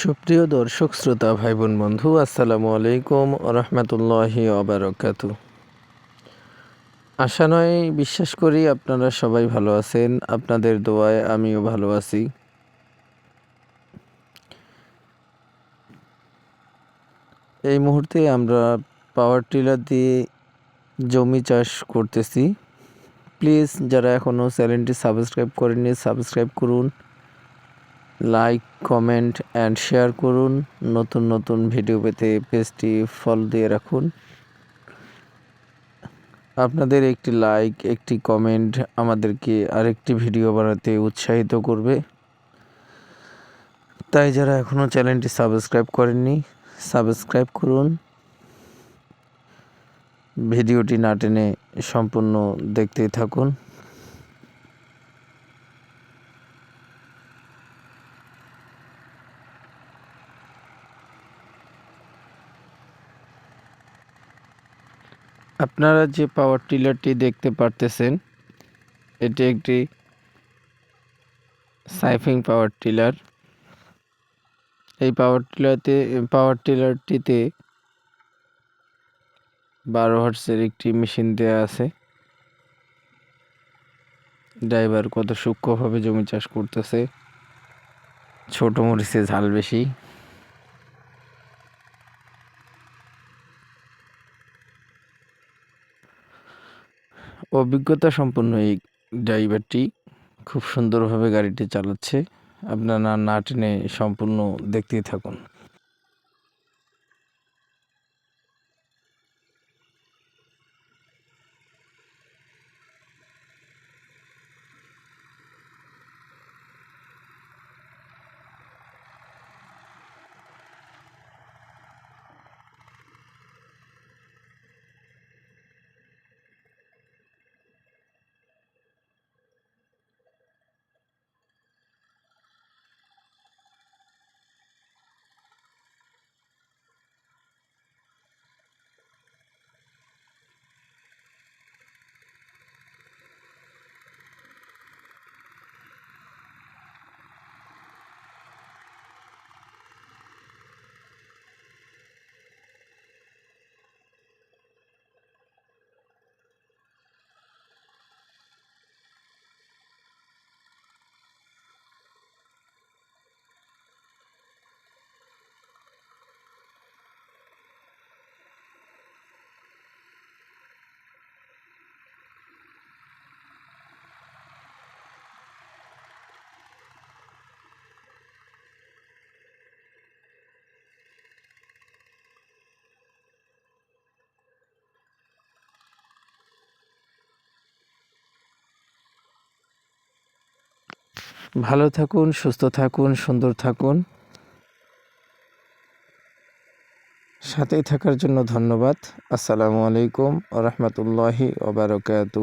সুপ্রিয় দর্শক, শ্রোতা ভাই বোন বন্ধু, আসসালামু আলাইকুম রহমতুল্লাহি অবরকাতু আশা নয়, বিশ্বাস করি আপনারা সবাই ভালো আছেন। আপনাদের দোয়ায় আমিও ভালো আছি। এই মুহূর্তে আমরা পাওয়ার টিলার দিয়ে জমি চাষ করতেছি। প্লিজ যারা এখনও চ্যানেলটি সাবস্ক্রাইব করেননি সাবস্ক্রাইব করুন। লাইক কমেন্ট অ্যান্ড শেয়ার করুন। নতুন নতুন ভিডিও পেতে পেজটি ফল দিয়ে রাখুন। আপনাদের একটি লাইক একটি কমেন্ট আমাদেরকে আরেকটি ভিডিও বানাতে উৎসাহিত করবে। তাই যারা এখনও চ্যানেলটি সাবস্ক্রাইব করেননি সাবস্ক্রাইব করুন। ভিডিওটি না টেনে সম্পূর্ণ দেখতেই থাকুন। আপনারা যে পাওয়ার টিলারটি দেখতে পারতেছেন, এটি একটি সাইফিং পাওয়ার টিলার। এই পাওয়ার টিলারতে পাওয়ার টিলারটিতে বারো হার্সের একটি মেশিন দেওয়া আছে। ড্রাইভার কত সূক্ষ্মভাবে জমি চাষ করতেছে, ছোট মরিচে ঝাল বেশি। অভিজ্ঞতা সম্পন্ন এই ড্রাইভারটি খুব সুন্দরভাবে গাড়িটি চালাচ্ছে। আপনারা না টেনে সম্পূর্ণ দেখতেই থাকুন। ভালো থাকুন সুস্থ থাকুন সুন্দর থাকুন। সাথে থাকার জন্য ধন্যবাদ। আসসালামু আলাইকুম রহমতুল্লাহি ওবরাকাতু